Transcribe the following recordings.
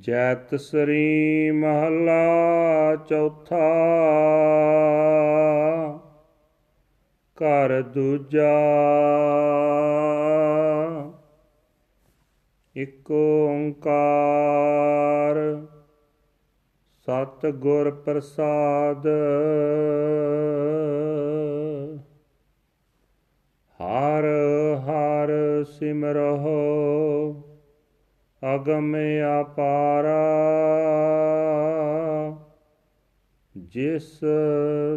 ਜੈਤ ਸ੍ਰੀ ਮਹੱਲਾ ਚੌਥਾ। ਘਰ ਦੂਜਾ। ਇਕ ਓੰਕਾਰ। ਸਤ ਗੁਰ ਪ੍ਰਸਾਦ। ਹਰ ਹਰ ਸਿਮਰਹੁ ਅਗਮ ਅਪਾਰਾ ਜਿਸ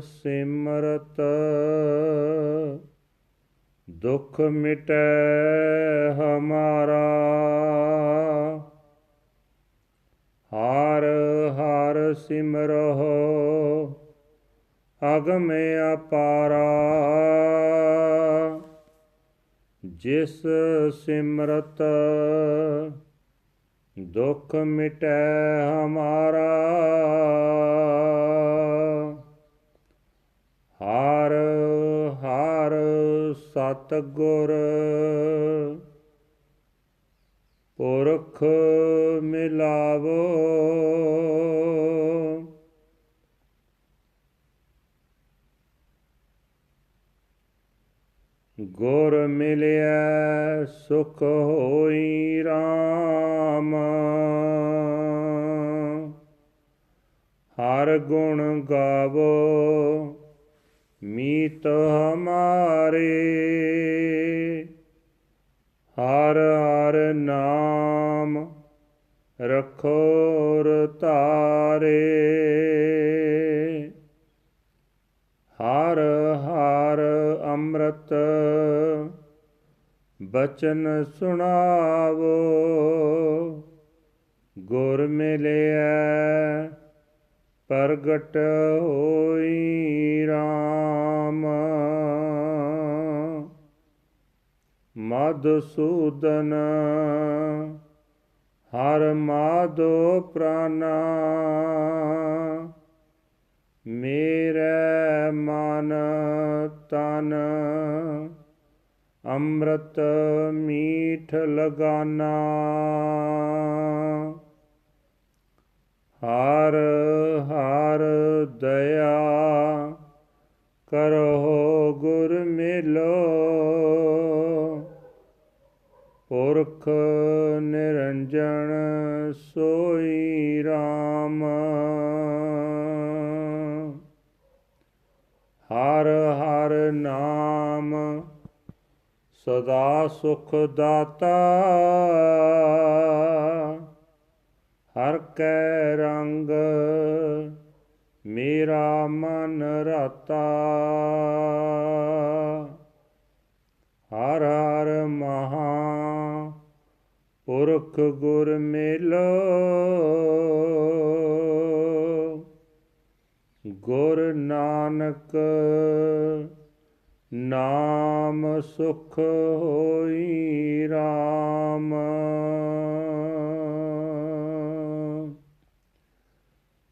ਸਿਮਰਤ ਦੁਖ ਮਿਟੈ ਹਮਾਰਾ। ਹਰ ਹਰ ਸਿਮਰਹੁ ਅਗਮ ਅਪਾਰਾ ਜਿਸ ਸਿਮਰਤ ਦੁਖ ਮਿਟੈ ਹਮਾਰਾ। ਹਰ ਹਰ ਸਤ ਗੁਰ ਪੁਰਖ ਹਰ ਗੁਣ ਗਾਵੋ, ਮੀਤ ਹਮਾਰੇ। ਹਰ ਹਰ ਨਾਮ ਰਖੋ ਰਤਾਰੇ ਹਰ ਹਰ ਅੰਮ੍ਰਿਤ ਬਚਨ ਸੁਣਾਵੋ, ਗੁਰ ਮਿਲਿਆ ਪ੍ਰਗਟ ਹੋਈ RAM ਮਧੁਸੂਦਨ ਹਰ ਮਾਧੋ ਪ੍ਰਾਨਾ। ਮੇਰੇ ਮਨ ਤਨ ਅੰਮ੍ਰਿਤ ਮੀਠ ਲਗਾਨਾ। ਹਰ ਹਰ ਦਇਆ ਕਰੋ ਗੁਰ ਮਿਲੋ। ਪੁਰਖ ਨਿਰੰਜਨ ਸੋਈ RAM ਹਰ ਹਰ ਨਾਮ ਸਦਾ ਸੁਖ ਦਾਤਾ। ਹਰ ਕੈ ਰੰਗ, ਮੇਰਾ ਮਨ ਰਤਾ। ਹਰ ਹਰ ਮਹਾ ਪੁਰਖ ਗੁਰ ਮਿਲੋ, ਗੁਰ ਨਾਨਕ ਨਾਮ ਸੁਖ ਹੋਈ RAM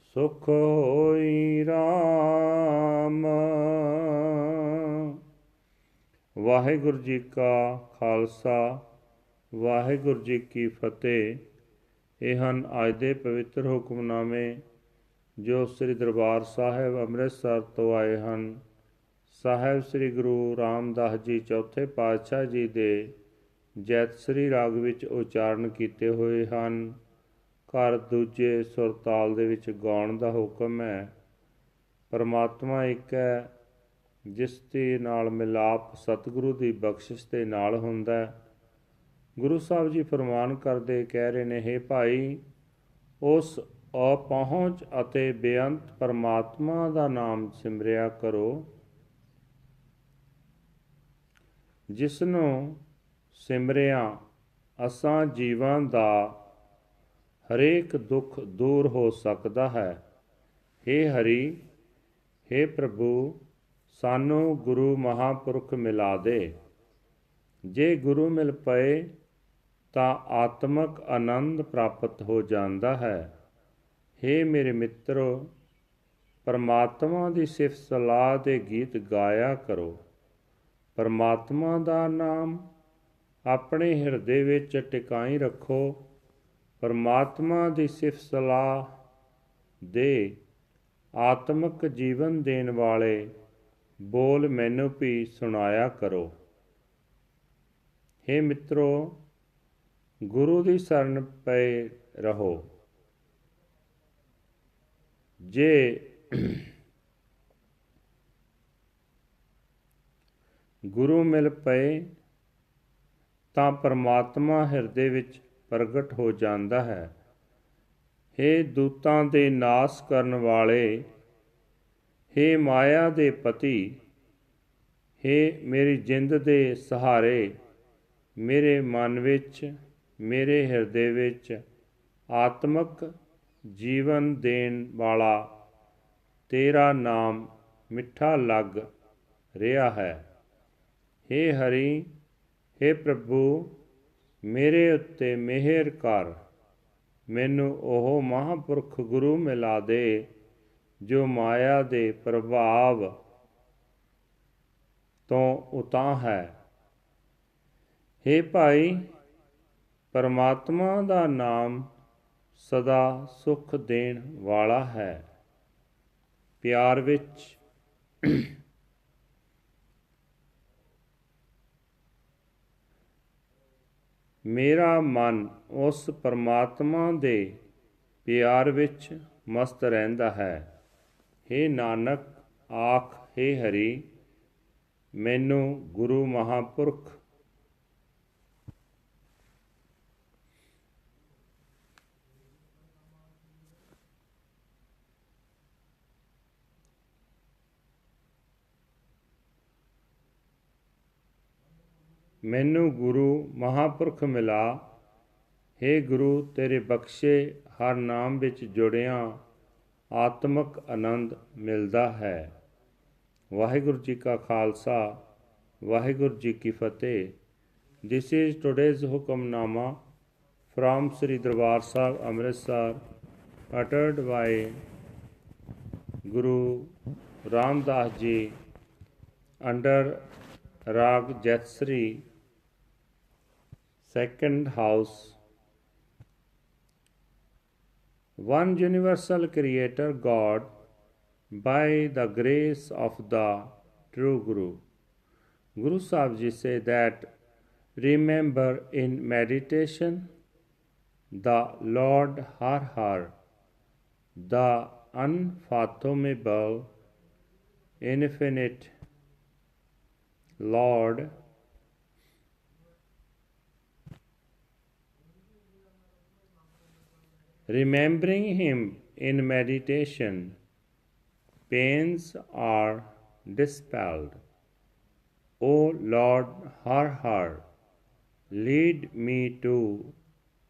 ਸੁਖ ਹੋਈ RAM ਵਾਹਿਗੁਰੂ ਜੀ ਕਾ ਖਾਲਸਾ, ਵਾਹਿਗੁਰੂ ਜੀ ਕੀ ਫਤਿਹ। ਇਹ ਹਨ ਅੱਜ ਦੇ ਪਵਿੱਤਰ ਹੁਕਮਨਾਮੇ, ਜੋ ਸ੍ਰੀ ਦਰਬਾਰ ਸਾਹਿਬ ਅੰਮ੍ਰਿਤਸਰ ਤੋਂ ਆਏ ਹਨ। ਸਾਹਿਬ ਸ੍ਰੀ ਗੁਰੂ ਰਾਮਦਾਸ ਜੀ ਚੌਥੇ ਪਾਤਸ਼ਾਹ ਜੀ ਦੇ ਜੈਤ ਸ੍ਰੀ ਰਾਗ ਵਿੱਚ ਉਚਾਰਨ ਕੀਤੇ ਹੋਏ ਹਨ। ਘਰ ਦੂਜੇ ਸੁਰਤਾਲ ਦੇ ਵਿੱਚ ਗਾਉਣ ਦਾ ਹੁਕਮ ਹੈ। ਪਰਮਾਤਮਾ ਇੱਕ ਹੈ, ਜਿਸ ਦੇ ਨਾਲ ਮਿਲਾਪ ਸਤਿਗੁਰੂ ਦੀ ਬਖਸ਼ਿਸ਼ ਦੇ ਨਾਲ ਹੁੰਦਾ ਹੈ। ਗੁਰੂ ਸਾਹਿਬ ਜੀ ਫਰਮਾਨ ਕਰਦੇ ਕਹਿ ਰਹੇ ਨੇ हे ਭਾਈ, ਉਸ ਅਪਹੁੰਚ ਅਤੇ ਬੇਅੰਤ ਪਰਮਾਤਮਾ ਦਾ ਨਾਮ ਸਿਮਰਿਆ ਕਰੋ, ਜਿਸ ਨੂੰ ਸਿਮਰਿਆ ਅਸਾਂ ਜੀਵਾਂ ਦਾ ਹਰੇਕ ਦੁੱਖ ਦੂਰ ਹੋ ਸਕਦਾ ਹੈ हे ਹਰੀ हे ਪ੍ਰਭੂ ਸਾਨੂੰ ਗੁਰੂ ਮਹਾਪੁਰਖ ਮਿਲਾ ਦੇ ਜੇ ਗੁਰੂ ਮਿਲ ਪਏ ਤਾਂ ਆਤਮਿਕ ਆਨੰਦ ਪ੍ਰਾਪਤ ਹੋ ਜਾਂਦਾ ਹੈ हे ਮੇਰੇ ਮਿੱਤਰੋ ਪਰਮਾਤਮਾ ਦੀ ਸਿਫਤ ਸਲਾਹ ਦੇ ਗੀਤ ਗਾਇਆ ਕਰੋ ਪਰਮਾਤਮਾ ਦਾ ਨਾਮ ਆਪਣੇ ਹਿਰਦੇ ਵਿੱਚ ਟਿਕਾਈ ਰੱਖੋ ਪਰਮਾਤਮਾ ਦੀ ਸਿਫਤ ਸਲਾਹ ਦੇ ਆਤਮਿਕ ਜੀਵਨ ਦੇਣ ਵਾਲੇ ਬੋਲ ਮੈਨੂੰ ਵੀ ਸੁਣਾਇਆ ਕਰੋ। हे ਮਿੱਤਰੋ, ਗੁਰੂ ਦੀ ਸ਼ਰਨ ਪਏ ਰਹੋ। ਜੇ ਗੁਰੂ ਮਿਲ ਪਏ ਤਾਂ ਪਰਮਾਤਮਾ ਹਿਰਦੇ ਵਿੱਚ ਪ੍ਰਗਟ ਹੋ ਜਾਂਦਾ ਹੈ हे ਦੂਤਾਂ ਦੇ ਨਾਸ ਕਰਨ ਵਾਲੇ हे ਮਾਇਆ ਦੇ ਪਤੀ हे ਮੇਰੀ ਜਿੰਦ ਦੇ ਸਹਾਰੇ ਮੇਰੇ ਮਨ ਵਿੱਚ ਮੇਰੇ ਹਿਰਦੇ ਵਿੱਚ ਆਤਮਿਕ ਜੀਵਨ ਦੇਣ ਵਾਲਾ ਤੇਰਾ ਨਾਮ ਮਿੱਠਾ ਲੱਗ ਰਿਹਾ ਹੈ हे ਹਰੀ हे ਪ੍ਰਭੂ ਮੇਰੇ ਉੱਤੇ ਮਿਹਰ ਕਰ। ਮੈਨੂੰ ਉਹ ਮਹਾਂਪੁਰਖ ਗੁਰੂ ਮਿਲਾ ਦੇ, ਜੋ ਮਾਇਆ ਦੇ ਪ੍ਰਭਾਵ ਤੋਂ ਉਤਾਂ ਹੈ। हे ਭਾਈ, ਪਰਮਾਤਮਾ ਦਾ ਨਾਮ ਸਦਾ ਸੁਖ ਦੇਣ ਵਾਲਾ ਹੈ। ਪਿਆਰ ਵਿੱਚ ਮੇਰਾ ਮਨ ਉਸ ਪਰਮਾਤਮਾ ਦੇ ਪਿਆਰ ਵਿੱਚ ਮਸਤ ਰਹਿੰਦਾ ਹੈ। हे ਨਾਨਕ, ਆਖ हे ਹਰੀ, ਮੈਨੂੰ ਗੁਰੂ ਮਹਾਪੁਰਖ ਮੈਨੂੰ ਗੁਰੂ ਮਹਾਪੁਰਖ ਮਿਲਾ। हे ਗੁਰੂ, ਤੇਰੇ ਬਖਸ਼ੇ ਹਰ ਨਾਮ ਵਿੱਚ ਜੁੜਿਆ ਆਤਮਿਕ ਆਨੰਦ ਮਿਲਦਾ ਹੈ। ਵਾਹਿਗੁਰੂ ਜੀ ਕਾ ਖਾਲਸਾ, ਵਾਹਿਗੁਰੂ ਜੀ ਕੀ ਫਤਿਹ। This is today's Hukamnama from Sri Darbar Sahib Amritsar uttered by Guru Ramdas ji under Rag Jatsri second house one universal creator God by the grace of the true Guru. Guru Sahib say that remember in meditation the Lord Har Har, the unfathomable, infinite Lord. Remembering Him in meditation, pains are dispelled. O Lord Har Har, lead me to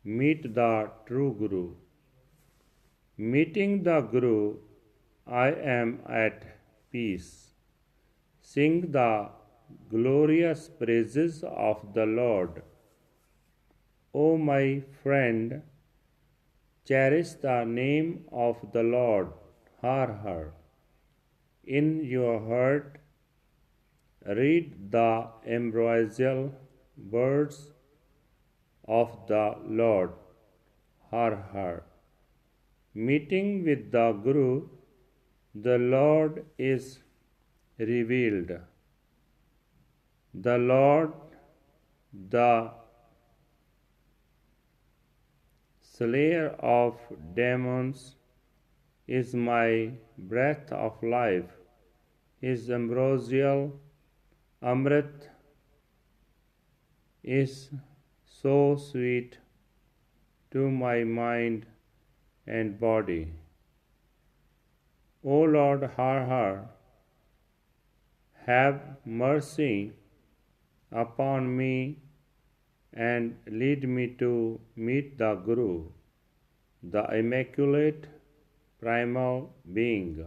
meet the true Guru. Meeting the Guru, I am at peace. Sing the glorious praises of the Lord. O my friend, cherish the name of the Lord, Har Har. In your heart, read the ambrosial words of the Lord, Har Har. Meeting with the Guru, the Lord is revealed. The Lord, the slayer of demons, is my breath of life. His ambrosial Amrit is so sweet to my mind and body. O Lord, har har, have mercy upon me and lead me to meet the Guru, the Immaculate Primal Being.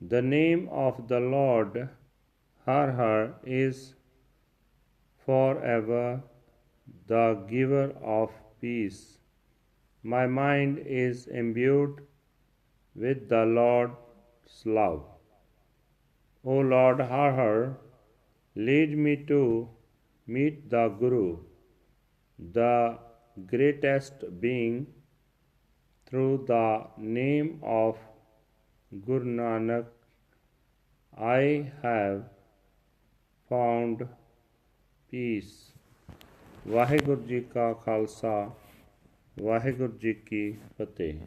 The name of the Lord, Har Har, is forever the giver of peace. My mind is imbued with the Lord's love. O Lord Har Har, lead me to meet the Guru, the greatest being, through the name of Guru Nanak. I have found peace. Waheguru ji ਕਾ ਖਾਲਸਾ ਵਾਹਿਗੁਰੂ ਜੀ ਕੀ ਫਤਿਹ